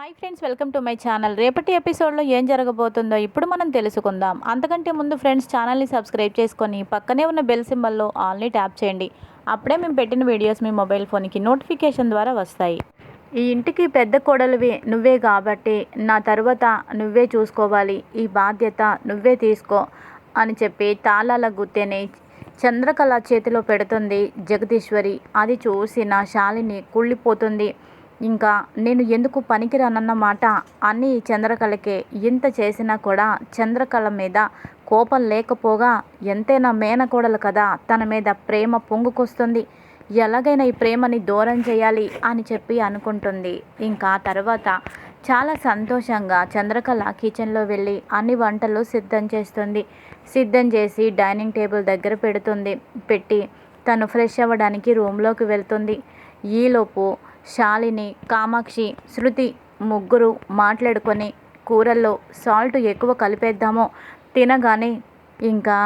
Hi friends welcome to my channel. రేపటి ఎపిసోడ్లో ఏం జరగబోతుందో ఇప్పుడు మనం తెలుసుకుందాం. అంతకంటే ముందు ఫ్రెండ్స్ ఛానల్ని సబ్స్క్రైబ్ చేసుకొని పక్కనే ఉన్న బెల్ సింబల్లో ఆల్ని ట్యాప్ చేయండి. అప్పుడే మేము పెట్టిన వీడియోస్ మీ మొబైల్ ఫోన్కి నోటిఫికేషన్ ద్వారా వస్తాయి. ఈ ఇంటికి పెద్ద కోడలివి నువ్వే కాబట్టి నా తర్వాత నువ్వే చూసుకోవాలి. ఈ బాధ్యత నువ్వే తీసుకో అని చెప్పి తాళాల గుత్తెని చంద్రకళ చేతిలో పెడుతుంది జగదీశ్వరి. అది చూసి నా శాలిని కుళ్ళిపోతుంది. ఇంకా నేను ఎందుకు పనికిరానన్న మాట అన్నీ చంద్రకళకే ఇంత చేసినా కూడా చంద్రకళ మీద కోపం లేకపోగా ఎంతైనా మేనకోడలు కదా తన మీద ప్రేమ పొంగుకొస్తుంది. ఎలాగైనా ఈ ప్రేమని దూరం చేయాలి అని చెప్పి అనుకుంటుంది. ఇంకా తర్వాత చాలా సంతోషంగా చంద్రకళ కిచెన్లో వెళ్ళి అన్ని వంటలు సిద్ధం చేస్తుంది. సిద్ధం చేసి డైనింగ్ టేబుల్ దగ్గర పెడుతుంది. పెట్టి తను ఫ్రెష్ అవ్వడానికి రూమ్లోకి వెళ్తుంది. ఈలోపు శాలిని కామాక్షి శృతి ముగ్గురు మాట్లాడుకొని కూరల్లో సాల్ట్ ఎక్కువ కలిపేద్దామో తినగానే ఇంకా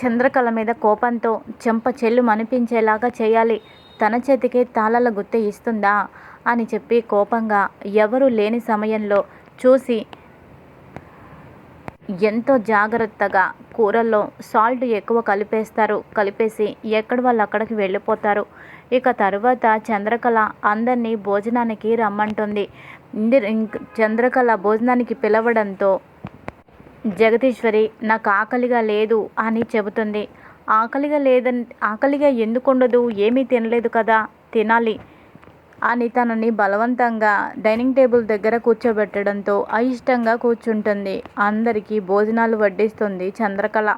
చంద్రకళ మీద కోపంతో చెంప చెల్లు అనిపించేలాగా చేయాలి. తన చేతికే తాళాల గుత్త ఇస్తుందా? అని చెప్పి కోపంగా ఎవరు లేని సమయంలో చూసి ఎంతో జాగ్రత్తగా కూరల్లో సాల్ట్ ఎక్కువ కలిపేస్తారు. కలిపేసి ఎక్కడ వాళ్ళు అక్కడికి వెళ్ళిపోతారు. ఇక తర్వాత చంద్రకళ అందరినీ భోజనానికి రమ్మంటుంది. చంద్రకళ భోజనానికి పిలవడంతో జగదీశ్వరి నాకు ఆకలిగా లేదు అని చెబుతుంది. ఆకలిగా లేదని ఆకలిగా ఎందుకు ఉండదు ఏమీ తినలేదు కదా? తినాలి అని తనని బలవంతంగా డైనింగ్ టేబుల్ దగ్గర కూర్చోబెట్టడంతో అయిష్టంగా కూర్చుంటుంది. అందరికీ భోజనాలు వడ్డిస్తుంది చంద్రకళ.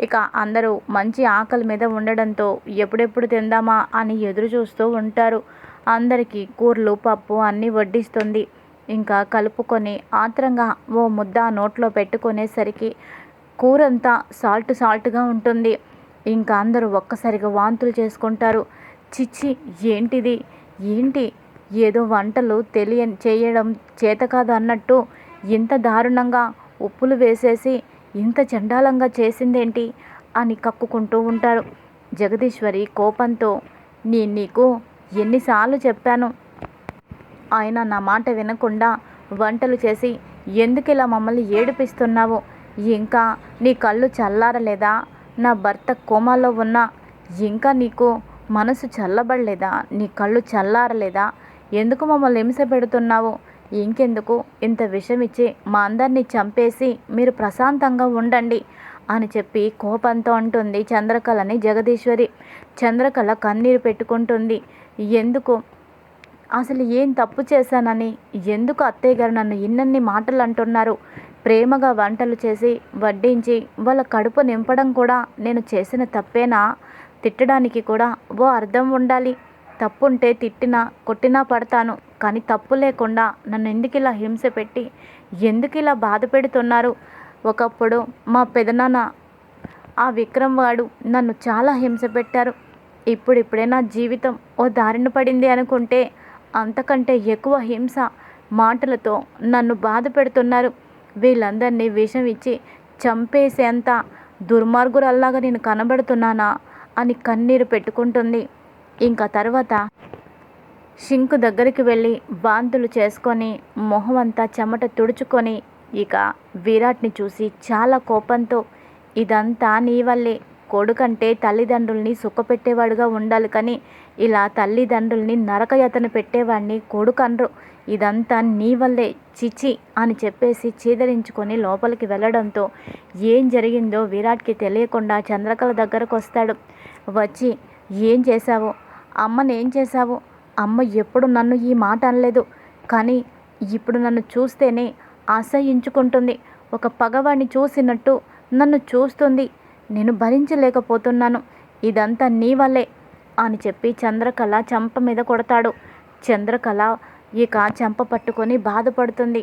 ఇక అందరూ మంచి ఆకలి మీద ఉండడంతో ఎప్పుడెప్పుడు తిందామా అని ఎదురు చూస్తూ ఉంటారు. అందరికీ కూరలు పప్పు అన్నీ వడ్డిస్తుంది. ఇంకా కలుపుకొని ఆత్రంగా ఓ ముద్ద నోట్లో పెట్టుకునేసరికి కూరంతా సాల్ట్ సాల్ట్గా ఉంటుంది. ఇంకా అందరూ ఒక్కసారిగా వాంతులు చేసుకుంటారు. చిచ్చి ఏంటిది? ఏంటి? ఏదో వంటలు తెలియ చేయడం చేత కాదు అన్నట్టు ఇంత దారుణంగా ఉప్పులు వేసేసి ఇంత చండాలంగా చేసిందేంటి? అని కక్కుకుంటూ ఉంటారు జగదీశ్వరి కోపంతో నీ నీకు ఎన్నిసార్లు చెప్పాను. ఆయన నా మాట వినకుండా వంటలు చేసి ఎందుకు ఇలా మమ్మల్ని ఏడిపిస్తున్నావు? ఇంకా నీ కళ్ళు చల్లారలేదా? నా భర్త కోమాలో ఉన్నా ఇంకా నీకు మనసు చల్లబడలేదా? నీ కళ్ళు చల్లారలేదా? ఎందుకు మమ్మల్ని హింస పెడుతున్నావు? ఇంకెందుకు? ఇంత విషం ఇచ్చి మా అందరినీ చంపేసి మీరు ప్రశాంతంగా ఉండండి అని చెప్పి కోపంతో అంటుంది చంద్రకళని జగదీశ్వరి. చంద్రకళ కన్నీరు పెట్టుకుంటుంది. ఎందుకు? అసలు ఏం తప్పు చేశానని? ఎందుకు అత్తయ్య గారు నన్ను ఇన్నన్ని మాటలు అంటున్నారు ప్రేమగా వంటలు చేసి వడ్డించి వాళ్ళ కడుపు నింపడం కూడా నేను చేసిన తప్పేనా? తిట్టడానికి కూడా ఓ అర్థం ఉండాలి. తప్పుంటే తిట్టినా కొట్టినా పడతాను. కానీ తప్పు లేకుండా నన్ను ఎందుకు ఇలా హింస పెట్టి ఎందుకు ఇలా బాధ పెడుతున్నారు? ఒకప్పుడు మా పెదనాన్న ఆ విక్రమ్ వాడు నన్ను చాలా హింస పెట్టారు. ఇప్పుడిప్పుడే నా జీవితం ఓ దారిన పడింది అనుకుంటే అంతకంటే ఎక్కువ హింస మాటలతో నన్ను బాధ పెడుతున్నారు. వీళ్ళందరినీ విషం ఇచ్చి చంపేసేంత దుర్మార్గురల్లాగా నేను కనబడుతున్నానా అని కన్నీరు పెట్టుకుంటుంది. ఇంకా తర్వాత షింకు దగ్గరికి వెళ్ళి వాంతులు చేసుకొని మొహం అంతా చెమట తుడుచుకొని ఇక విరాట్ని చూసి చాలా కోపంతో ఇదంతా నీ వల్లే. కొడుకంటే తల్లిదండ్రుల్ని సుఖపెట్టేవాడుగా ఉండాలి కానీ ఇలా తల్లిదండ్రుల్ని నరకయతను పెట్టేవాడిని కొడుకనరు ఇదంతా నీ వల్లే. చిచి అని చెప్పేసి చీదరించుకొని లోపలికి వెళ్ళడంతో ఏం జరిగిందో విరాట్కి తెలియకుండా చంద్రకళ దగ్గరకు వస్తాడు. వచ్చి ఏం చేశావు? అమ్మని ఏం చేశావు? అమ్మ ఎప్పుడు నన్ను ఈ మాట అనలేదు. కానీ ఇప్పుడు నన్ను చూస్తేనే అసహించుకుంటుంది ఒక పగవాణ్ణి చూసినట్టు నన్ను చూస్తుంది. నేను భరించలేకపోతున్నాను. ఇదంతా నీ వల్లే అని చెప్పి చంద్రకళ చెంప మీద కొడతాడు. చంద్రకళ ఇక చెంప పట్టుకొని బాధపడుతుంది.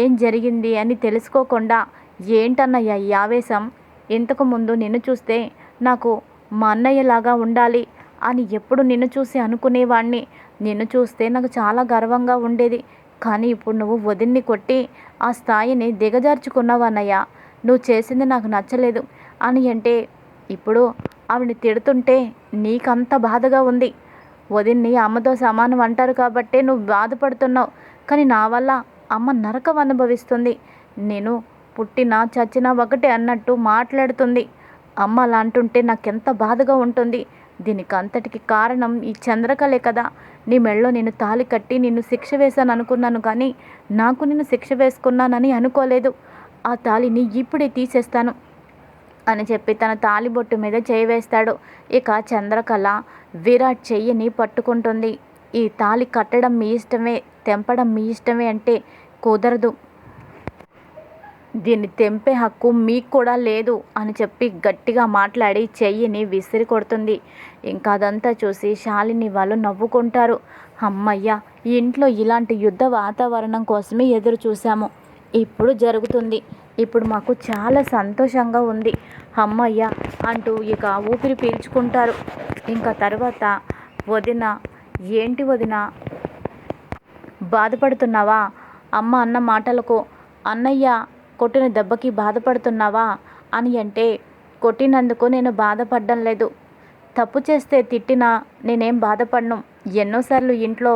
ఏం జరిగింది అని తెలుసుకోకుండా ఏంటన్నయ్య ఈ ఆవేశం? ఇంతకుముందు నిన్ను చూస్తే నాకు మా అన్నయ్యలాగా ఉండాలి. అని ఎప్పుడు నిన్ను చూసి అనుకునేవాణ్ణి. నిన్ను చూస్తే నాకు చాలా గర్వంగా ఉండేది. కానీ ఇప్పుడు నువ్వు వదిన్ని కొట్టి ఆ స్థాయిని దిగజార్చుకున్నావన్నయ్యా నువ్వు చేసింది నాకు నచ్చలేదు అని అంటే ఇప్పుడు ఆవిడని తిడుతుంటే నీకంత బాధగా ఉంది. వదిన్ని అమ్మతో సమానం అంటారు కాబట్టే నువ్వు బాధపడుతున్నావు. కానీ నా వల్ల అమ్మ నరకం అనుభవిస్తుంది. నేను పుట్టినా చచ్చినా ఒకటే అన్నట్టు మాట్లాడుతుంది. అమ్మ అలా అంటుంటే నాకెంత బాధగా ఉంటుంది. దీనికి అంతటికి కారణం ఈ చంద్రకళే కదా. నీ మెళ్ళో నేను తాళి కట్టి నిన్ను శిక్ష వేశాను అనుకున్నాను కానీ నాకు నిన్ను శిక్ష వేసుకున్నానని అనుకోలేదు. ఆ తాళిని ఇప్పుడే తీసేస్తాను అని చెప్పి తన తాలిబొట్టు మీద చేయి వేస్తాడు. ఇక చంద్రకళ విరాట్ చెయ్యిని పట్టుకుంటుంది. ఈ తాళి కట్టడం మీ ఇష్టమే తెంపడం మీ ఇష్టమే అంటే కుదరదు. దీన్ని తెంపే హక్కు మీకు కూడా లేదు అని చెప్పి గట్టిగా మాట్లాడి చెయ్యిని విసిరి కొడుతుంది. ఇంకా అదంతా చూసి శాలిని వాళ్ళు నవ్వుకుంటారు. అమ్మయ్య ఇంట్లో ఇలాంటి యుద్ధ వాతావరణం కోసమే ఎదురు చూసాము ఇప్పుడు జరుగుతుంది. ఇప్పుడు మాకు చాలా సంతోషంగా ఉంది. అమ్మయ్య అంటూ ఇక ఊపిరి పీల్చుకుంటారు. ఇంకా తర్వాత వదిన ఏంటి వదిన? బాధపడుతున్నావా? అమ్మ అన్న మాటలకు అన్నయ్య కొట్టిన దెబ్బకి బాధపడుతున్నావా అని అంటే కొట్టినందుకు నేను బాధపడడం లేదు. తప్పు చేస్తే తిట్టినా నేనేం బాధపడను. ఎన్నోసార్లు ఇంట్లో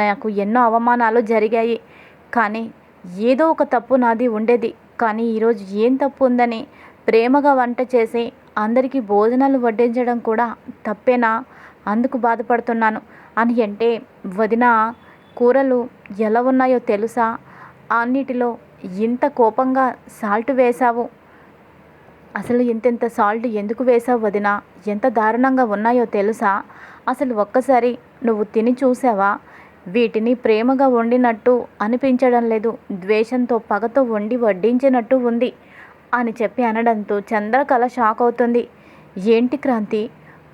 నాకు ఎన్నో అవమానాలు జరిగాయి. కానీ ఏదో ఒక తప్పు నాది ఉండేది. కానీ ఈరోజు ఏం తప్పు ఉందని ప్రేమగా వంట చేసి అందరికీ భోజనాలు వడ్డించడం కూడా తప్పేనా? అందుకు బాధపడుతున్నాను అని అంటే వదిన కూరలు ఎలా ఉన్నాయో తెలుసా? అన్నిటిలో ఇంత కోపంగా సాల్ట్ వేశావు? అసలు ఇంతెంత సాల్ట్ ఎందుకు వేసావు వదిన? ఎంత దారుణంగా ఉన్నాయో తెలుసా? అసలు ఒక్కసారి నువ్వు తిని చూసావా? వీటిని ప్రేమగా వండినట్టు అనిపించడం లేదు. ద్వేషంతో పగతో వండి వడ్డించినట్టు ఉంది అని చెప్పి అనడంతో చంద్రకళ షాక్ అవుతుంది. ఏంటి క్రాంతి?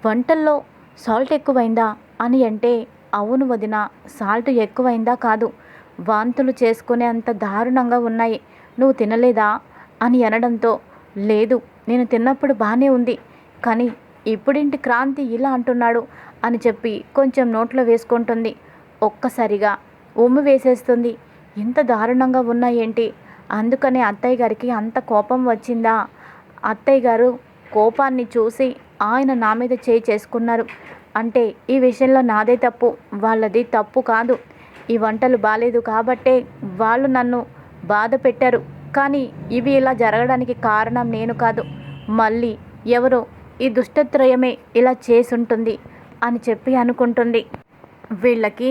వంటల్లో సాల్ట్ ఎక్కువైందా? అని అంటే అవును వదిన సాల్ట్ ఎక్కువైందా కాదు. వాంతులు చేసుకునే అంత దారుణంగా ఉన్నాయి. నువ్వు తినలేదా? అని అనడంతో లేదు నేను తిన్నప్పుడు బాగానే ఉంది. కానీ ఇప్పుడింటి క్రాంతి ఇలా అంటున్నాడు అని చెప్పి కొంచెం నోట్లో వేసుకుంటుంది. ఒక్కసారిగా ఉమ్ము వేసేస్తుంది. ఇంత దారుణంగా ఉన్నాయేంటి? అందుకనే అత్తయ్య గారికి అంత కోపం వచ్చిందా? అత్తయ్య గారు కోపాన్ని చూసి ఆయన నా మీద చేయి చేసుకున్నారు. అంటే ఈ విషయంలో నాదే తప్పు వాళ్ళది తప్పు కాదు. ఈ వంటలు బాగాలేదు కాబట్టే వాళ్ళు నన్ను బాధ పెట్టారు. కానీ ఇవి ఇలా జరగడానికి కారణం నేను కాదు. మళ్ళీ ఎవరో ఈ దుష్టత్రయమే ఇలా చేసుంటుంది అని చెప్పి అనుకుంటుంది. వీళ్ళకి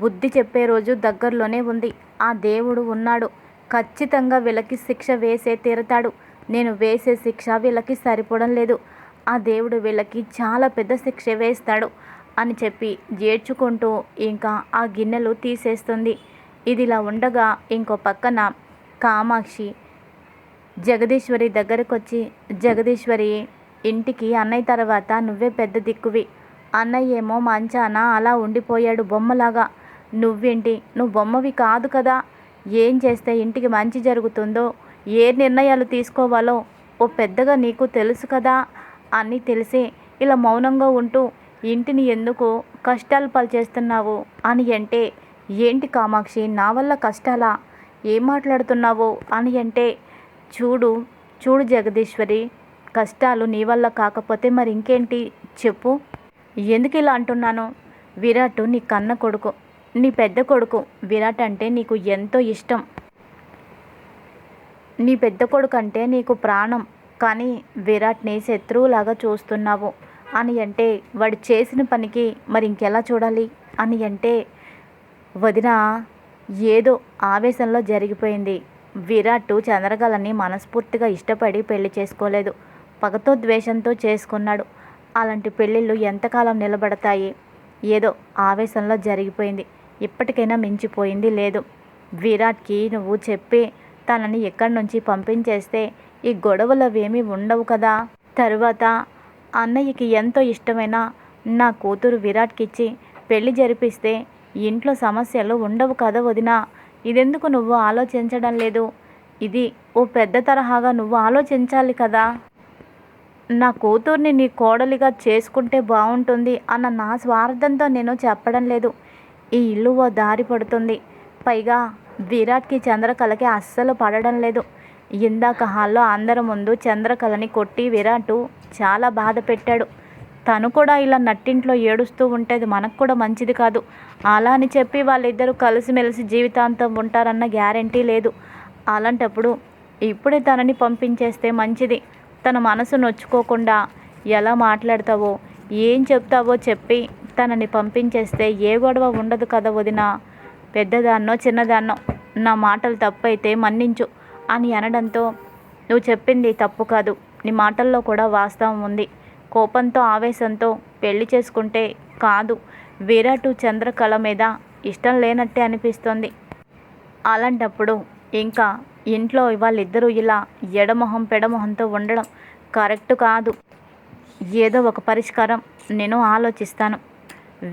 బుద్ధి చెప్పే రోజు దగ్గరలోనే ఉంది. ఆ దేవుడు ఉన్నాడు. ఖచ్చితంగా వీళ్ళకి శిక్ష వేసే తీరతాడు. నేను వేసే శిక్ష వీళ్ళకి సరిపోవడం లేదు. ఆ దేవుడు వీళ్ళకి చాలా పెద్ద శిక్ష వేస్తాడు. అని చెప్పి జేడ్చుకుంటూ ఇంకా ఆ గిన్నెలు తీసేస్తుంది. ఇదిలా ఉండగా ఇంకో పక్కన కామాక్షి జగదీశ్వరి దగ్గరకు వచ్చి జగదీశ్వరి ఇంటికి అన్నయ్య తర్వాత నువ్వే పెద్ద దిక్కువి. అన్నయ్య ఏమో మంచాన అలా ఉండిపోయాడు బొమ్మలాగా. నువ్వేంటి? నువ్వు బొమ్మవి కాదు కదా. ఏం చేస్తే ఇంటికి మంచి జరుగుతుందో ఏ నిర్ణయాలు తీసుకోవాలో ఓ పెద్దగా నీకు తెలుసు కదా అన్నీ తెలిసి ఇలా మౌనంగా ఉంటూ ఇంటిని ఎందుకు కష్టాలు పాలు చేస్తున్నావు అని అంటే ఏంటి కామాక్షి నా వల్ల కష్టాలా? ఏం మాట్లాడుతున్నావు అని అంటే చూడు చూడు జగదీశ్వరి కష్టాలు నీ వల్ల కాకపోతే మరి ఇంకేంటి చెప్పు. ఎందుకు ఇలా అంటున్నాను? విరాట్ నీ కన్న కొడుకు నీ పెద్ద కొడుకు. విరాట్ అంటే నీకు ఎంతో ఇష్టం. నీ పెద్ద కొడుకు అంటే నీకు ప్రాణం. కానీ విరాట్ని శత్రువులాగా చూస్తున్నావు. అని అంటే వాడు చేసిన పనికి మరి ఇంకెలా చూడాలి? అని అంటే వదిన ఏదో ఆవేశంలో జరిగిపోయింది. విరాట్ చంద్రకళని మనస్ఫూర్తిగా ఇష్టపడి పెళ్ళి చేసుకోలేదు. పగతో ద్వేషంతో చేసుకున్నాడు. అలాంటి పెళ్ళిళ్ళు ఎంతకాలం నిలబడతాయి? ఏదో ఆవేశంలో జరిగిపోయింది. ఇప్పటికైనా మించిపోయింది లేదు. విరాట్కి నువ్వు చెప్పి తనని ఎక్కడి నుంచి పంపించేస్తే ఈ గొడవలు అవేమీ ఉండవు కదా? తరువాత అన్నయ్యకి ఎంతో ఇష్టమైన నా కూతురు విరాట్కిచ్చి పెళ్ళి జరిపిస్తే ఇంట్లో సమస్యలు ఉండవు కదా వదినా. ఇదెందుకు నువ్వు ఆలోచించడం లేదు? ఇది ఓ పెద్ద తరహాగా నువ్వు ఆలోచించాలి కదా. నా కూతుర్ని నీ కోడలిగా చేసుకుంటే బాగుంటుంది అన్న నా స్వార్థంతో నేను చెప్పడం లేదు. ఈ ఇల్లు ఓ దారి పడుతుంది. పైగా విరాట్కి చంద్రకళకి అస్సలు పడడం లేదు. ఇందాక హాల్లో అందరి ముందు చంద్రకళని కొట్టి విరాటు చాలా బాధ పెట్టాడు. తను కూడా ఇలా నట్టింట్లో ఏడుస్తూ ఉంటేది మనకు కూడా మంచిది కాదు. అలా అని చెప్పి వాళ్ళిద్దరూ కలిసిమెలిసి జీవితాంతం ఉంటారన్న గ్యారంటీ లేదు. అలాంటప్పుడు ఇప్పుడే తనని పంపించేస్తే మంచిది. తన మనసు నొచ్చుకోకుండా ఎలా మాట్లాడతావో ఏం చెప్తావో చెప్పి తనని పంపించేస్తే ఏ గొడవ ఉండదు కదా వదిన. పెద్దదాన్నో చిన్నదాన్నో. నా మాటలు తప్పైతే మన్నించు. అని అనడంతో నువ్వు చెప్పింది తప్పు కాదు. నీ మాటల్లో కూడా వాస్తవం ఉంది. కోపంతో ఆవేశంతో పెళ్ళి చేసుకుంటే కాదు. విరాటు చంద్రకళ మీద ఇష్టం లేనట్టే అనిపిస్తుంది. అలాంటప్పుడు ఇంకా ఇంట్లో వాళ్ళిద్దరూ ఇలా ఎడమొహం పెడమొహంతో ఉండడం కరెక్ట్ కాదు. ఏదో ఒక పరిష్కారం నేను ఆలోచిస్తాను.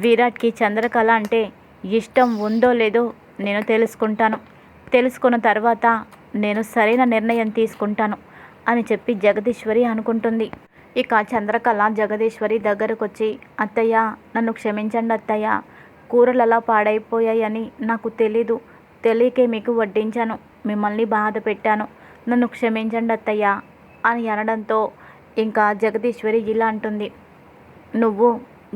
విరాట్కి చంద్రకళ అంటే ఇష్టం ఉందో లేదో నేను తెలుసుకుంటాను. తెలుసుకున్న తర్వాత నేను సరైన నిర్ణయం తీసుకుంటాను అని చెప్పి జగదీశ్వరి అనుకుంటుంది. ఇక చంద్రకళ జగదీశ్వరి దగ్గరకు వచ్చి అత్తయ్య నన్ను క్షమించండి అత్తయ్య. కూరలు అలా పాడైపోయాయని నాకు తెలీదు. తెలియకే మీకు వడ్డించాను. మిమ్మల్ని బాధ పెట్టాను. నన్ను క్షమించండి అత్తయ్య అని అనడంతో ఇంకా జగదీశ్వరి ఇలా అంటుంది. నువ్వు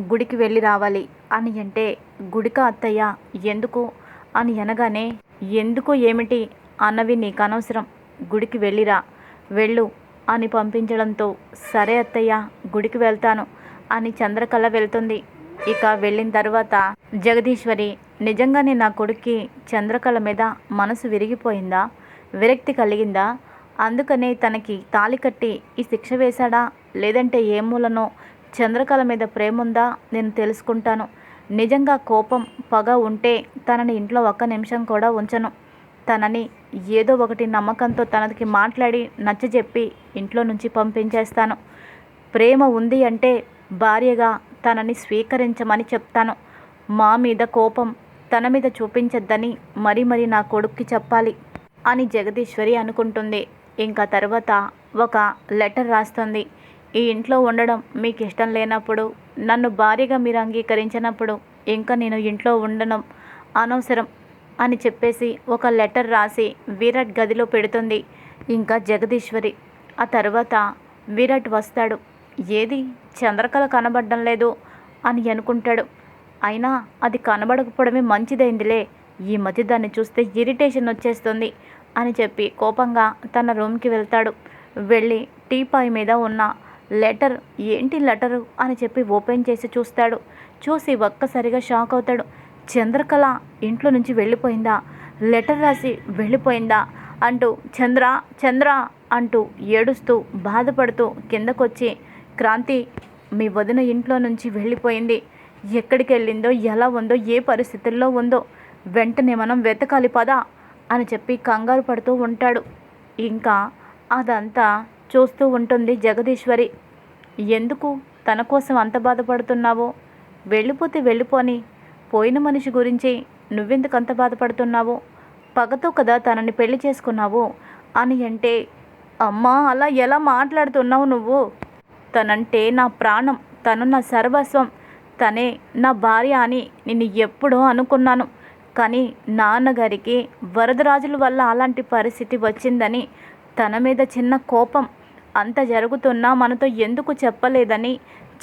గుడికి వెళ్ళి రావాలి అని అంటే గుడిక అత్తయ్య? ఎందుకు? అని అనగానే ఎందుకు? ఏమిటి? అన్నవి నీకనవసరం గుడికి వెళ్ళిరా. వెళ్ళు అని పంపించడంతో సరే అత్తయ్య గుడికి వెళ్తాను అని చంద్రకళ వెళ్తుంది. ఇక వెళ్ళిన తర్వాత జగదీశ్వరి నిజంగానే నా కొడుక్కి చంద్రకళ మీద మనసు విరిగిపోయిందా? విరక్తి కలిగిందా? అందుకనే తనకి తాళి కట్టి ఈ శిక్ష వేశాడా? లేదంటే ఏ మూలనో చంద్రకళ మీద ప్రేమ ఉందా నేను తెలుసుకుంటాను. నిజంగా కోపం పగ ఉంటే తనని ఇంట్లో ఒక్క నిమిషం కూడా ఉంచను. తనని ఏదో ఒకటి నమ్మకంతో తనకి మాట్లాడి నచ్చజెప్పి ఇంట్లో నుంచి పంపించేస్తాను. ప్రేమ ఉంది అంటే భార్యగా తనని స్వీకరించమని చెప్తాను. మా మీద కోపం తన మీద చూపించద్దని మరీ మరీ నా కొడుక్కి చెప్పాలి అని జగదీశ్వరి అనుకుంటుంది. ఇంకా తర్వాత ఒక లెటర్ రాస్తుంది. ఈ ఇంట్లో ఉండడం మీకు ఇష్టం లేనప్పుడు నన్ను భార్యగా మీరు అంగీకరించినప్పుడు ఇంకా నేను ఇంట్లో ఉండడం అనవసరం. అని చెప్పేసి ఒక లెటర్ రాసి విరాట్ గదిలో పెడుతుంది. ఇంకా జగదీశ్వరి ఆ తర్వాత విరాట్ వస్తాడు. ఏది? చంద్రకళ కనబడడం లేదు అని అనుకుంటాడు. అయినా అది కనబడకపోవడమే మంచిదైందిలే. ఈ మధ్య దాన్ని చూస్తే ఇరిటేషన్ వచ్చేస్తుంది అని చెప్పి కోపంగా తన రూమ్కి వెళ్తాడు. వెళ్ళి టీపాయ్ మీద ఉన్న లెటర్ ఏంటి లెటరు? అని చెప్పి ఓపెన్ చేసి చూస్తాడు. చూసి ఒక్కసారిగా షాక్ అవుతాడు. చంద్రకళ ఇంట్లో నుంచి వెళ్ళిపోయిందా? లెటర్ రాసి వెళ్ళిపోయిందా? అంటూ చంద్ర చంద్ర అంటూ ఏడుస్తూ బాధపడుతూ కిందకొచ్చి క్రాంతి మీ వదిన ఇంట్లో నుంచి వెళ్ళిపోయింది. ఎక్కడికి వెళ్ళిందో ఎలా ఉందో ఏ పరిస్థితుల్లో ఉందో వెంటనే మనం వెతకాలి పదా అని చెప్పి కంగారు పడుతూ ఉంటాడు. ఇంకా అదంతా చూస్తూ ఉంటుంది జగదీశ్వరి. ఎందుకు? తన కోసం అంత బాధపడుతున్నావో? వెళ్ళిపోతే వెళ్ళిపోని పోయిన మనిషి గురించి నువ్వెందుకు అంత బాధపడుతున్నావో? పగతో కదా తనని పెళ్ళి చేసుకున్నావు? అని అంటే అమ్మా అలా ఎలా మాట్లాడుతున్నావు నువ్వు? తనంటే నా ప్రాణం తను నా సర్వస్వం తనే నా భార్య అని నిన్ను ఎప్పుడో అనుకున్నాను. కానీ నాన్నగారికి వరదరాజుల వల్ల అలాంటి పరిస్థితి వచ్చిందని తన మీద చిన్న కోపం అంత జరుగుతున్నా మనతో ఎందుకు చెప్పలేదని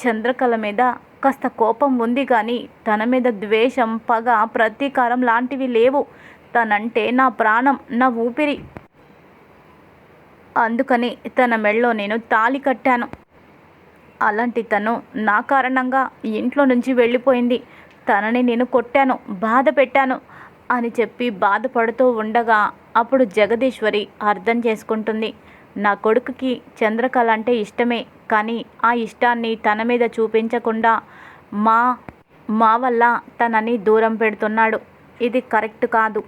చంద్రకళ మీద కాస్త కోపం ఉంది కానీ తన మీద ద్వేషం పగ ప్రతీకారం లాంటివి లేవు. తనంటే నా ప్రాణం నా ఊపిరి. అందుకని తన మెళ్ళో నేను తాళి కట్టాను. అలాంటి తను నా కారణంగా ఇంట్లో నుంచి వెళ్ళిపోయింది. తనని నేను కొట్టాను బాధ పెట్టాను అని చెప్పి బాధపడుతూ ఉండగా అప్పుడు జగదీశ్వరి అర్థం చేసుకుంటుంది. నా కొడుకుకి చంద్రకళ అంటే ఇష్టమే. కానీ ఆ ఇష్టాన్ని తన మీద చూపించకుండా మా మా వల్ల తనని దూరం పెడుతున్నాడు. ఇది కరెక్ట్ కాదు.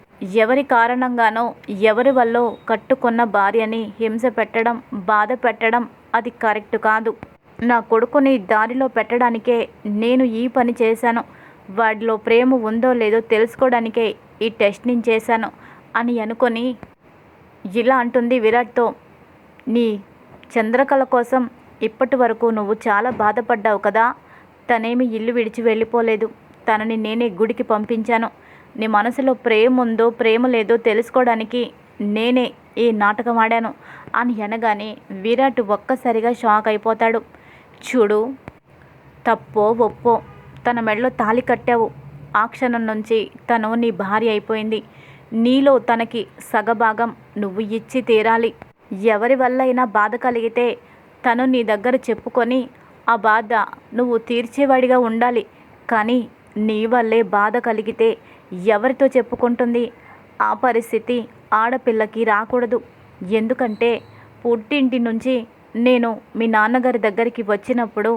ఎవరి కారణంగానో ఎవరి వల్ల కట్టుకున్న భార్యని హింస పెట్టడం బాధ పెట్టడం అది కరెక్ట్ కాదు. నా కొడుకుని దారిలో పెట్టడానికే నేను ఈ పని చేశాను. వాడిలో ప్రేమ ఉందో లేదో తెలుసుకోవడానికే ఈ టెస్ట్ నేను చేశాను అని అనుకొని ఇలా అంటుంది విరాట్తో. నీ చంద్రకళ కోసం ఇప్పటి వరకు నువ్వు చాలా బాధపడ్డావు కదా. తనేమి ఇల్లు విడిచి వెళ్ళిపోలేదు. తనని నేనే గుడికి పంపించాను. నీ మనసులో ప్రేమ ఉందో ప్రేమ లేదో తెలుసుకోవడానికి నేనే ఈ నాటకం ఆడాను అని అనగానే విరాట్ ఒక్కసారిగా షాక్ అయిపోతాడు. చూడు తప్పో ఒప్పో తన మెడలో తాళి కట్టావు. ఆ క్షణం నుంచి తను నీ భార్య అయిపోయింది. నీలో తనకి సగభాగం నువ్వు ఇచ్చి తీరాలి. ఎవరి వల్ల అయినా బాధ కలిగితే తను నీ దగ్గర చెప్పుకొని ఆ బాధ నువ్వు తీర్చేవాడిగా ఉండాలి కానీ నీ వల్లే బాధ కలిగితే ఎవరితో చెప్పుకుంటుంది? ఆ పరిస్థితి ఆడపిల్లకి రాకూడదు. ఎందుకంటే పుట్టింటి నుంచి నేను మీ నాన్నగారి దగ్గరికి వచ్చినప్పుడు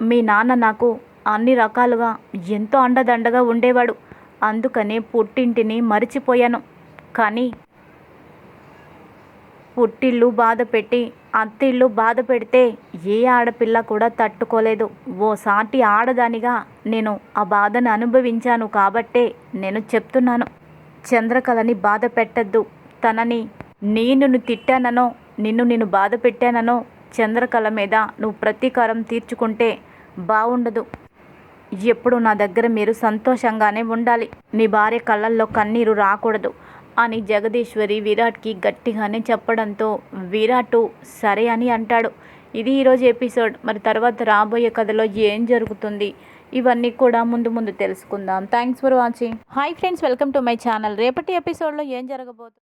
మీ నాన్న నాకు అన్ని రకాలుగా ఎంతో అండదండగా ఉండేవాడు. అందుకనే పుట్టింటిని మరిచిపోయాను. కానీ పుట్టిల్లు బాధ పెట్టి అత్తిళ్ళు బాధ పెడితే ఏ ఆడపిల్ల కూడా తట్టుకోలేదు. ఓ సాటి ఆడదానిగా నేను ఆ బాధను అనుభవించాను కాబట్టే నేను చెప్తున్నాను. చంద్రకళని బాధ పెట్టద్దు. తనని నేను తిట్టాననో నిన్ను నేను బాధ పెట్టాననో చంద్రకళ మీద నువ్వు ప్రతీకారం తీర్చుకుంటే బాగుండదు ఎప్పుడు నా దగ్గర మీరు సంతోషంగానే ఉండాలి. నీ భార్య కళ్ళల్లో కన్నీరు రాకూడదు. అని జగదీశ్వరి విరాట్కి గట్టిగానే చెప్పడంతో విరాట్ సరే అని అంటాడు. ఇది ఈరోజు ఎపిసోడ్. మరి తర్వాత రాబోయే కథలో ఏం జరుగుతుంది? ఇవన్నీ కూడా ముందు ముందు తెలుసుకుందాం. Thanks for watching hi friends welcome to my channel రేపటి ఎపిసోడ్లో ఏం జరగబోతుంది